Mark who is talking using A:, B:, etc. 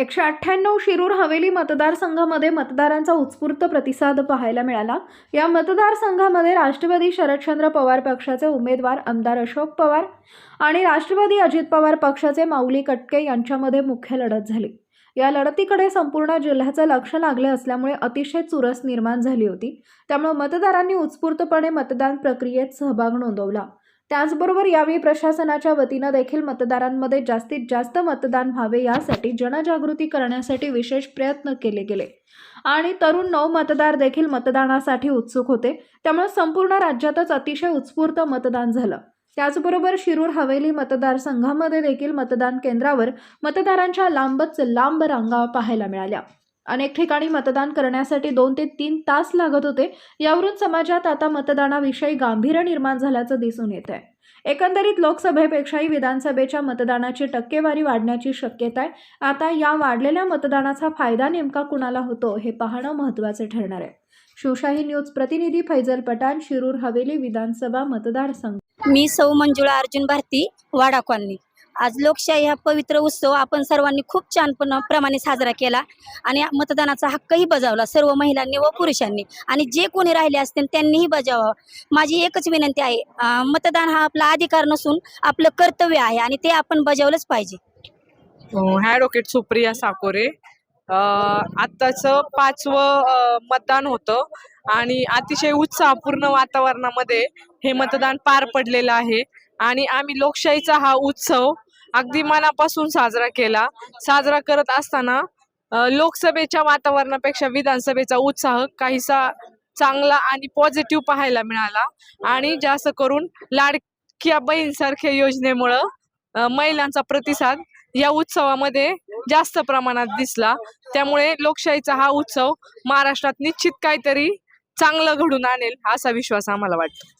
A: एकशे अठ्ठ्याण्णव शिरूर हवेली मतदारसंघामध्ये मतदारांचा उत्स्फूर्त प्रतिसाद पाहायला मिळाला. या मतदारसंघामध्ये राष्ट्रवादी शरदचंद्र पवार पक्षाचे उमेदवार आमदार अशोक पवार आणि राष्ट्रवादी अजित पवार पक्षाचे माऊली कटके यांच्यामध्ये मुख्य लढत झाली. या लढतीकडे संपूर्ण जिल्ह्याचं लक्ष लागले असल्यामुळे अतिशय चुरस निर्माण झाली होती. त्यामुळे मतदारांनी उत्स्फूर्तपणे मतदान प्रक्रियेत सहभाग नोंदवला. त्याचबरोबर यावेळी प्रशासनाच्या वतीनं देखील मतदारांमध्ये जास्तीत जास्त मतदान व्हावे यासाठी जनजागृती करण्यासाठी विशेष प्रयत्न केले गेले. आणि तरुण नव मतदार देखील मतदानासाठी उत्सुक होते. त्यामुळे संपूर्ण राज्यातच अतिशय उत्स्फूर्त मतदान झालं. त्याचबरोबर शिरूर हवेली मतदारसंघामध्ये देखील मतदान केंद्रावर मतदारांच्या लांबच लांब रांगा पाहायला मिळाल्या. अनेक ठिकाणी मतदान करण्यासाठी दोन ते तीन तास लागत होते. यावरून समाजात आता मतदानाविषयी गांभीर्य निर्माण झाल्याचं दिसून येत आहे एकंदरीत लोकसभेपेक्षाही विधानसभेच्या मतदानाची टक्केवारी वाढण्याची शक्यता आहे. आता या वाढलेल्या मतदानाचा फायदा नेमका कुणाला होतो हे पाहणं महत्त्वाचे ठरणार आहे. शिवशाही न्यूज प्रतिनिधी फैजल पठाण शिरूर हवेली विधानसभा मतदारसंघ.
B: मी सौ मंजुळा अर्जुन भारती वाडा कॉलनी. आज लोकशाही हा पवित्र उत्सव आपण सर्वांनी खूप छान प्रमाणे साजरा केला. आणि मतदानाचा हक्कही बजावला सर्व महिलांनी व पुरुषांनी. आणि जे कोणी राहिले असतील त्यांनीही बजावावं. माझी एकच विनंती आहे मतदान हा आपला अधिकार नसून आपलं कर्तव्य आहे आणि ते आपण बजावलंच पाहिजे.
C: ॲडव्होकेट सुप्रिया साकोरे आत्ताचं पाचवं मतदान होतं. आणि अतिशय उत्साहपूर्ण वातावरणामध्ये हे मतदान पार पडलेलं आहे. आणि आम्ही लोकशाहीचा हा उत्सव अगदी मनापासून साजरा केला. साजरा करत असताना लोकसभेच्या वातावरणापेक्षा विधानसभेचा उत्साह काहीसा चांगला आणि पॉझिटिव्ह पाहायला मिळाला. आणि जास्त करून लाडक्या बहीणसारख्या योजनेमुळं महिलांचा प्रतिसाद या उत्सवामध्ये जास्त प्रमाणात दिसला. त्यामुळे लोकशाहीचा हा उत्सव महाराष्ट्रात निश्चित काहीतरी चांगलं घडून आणेल असा विश्वास आम्हाला वाटतो.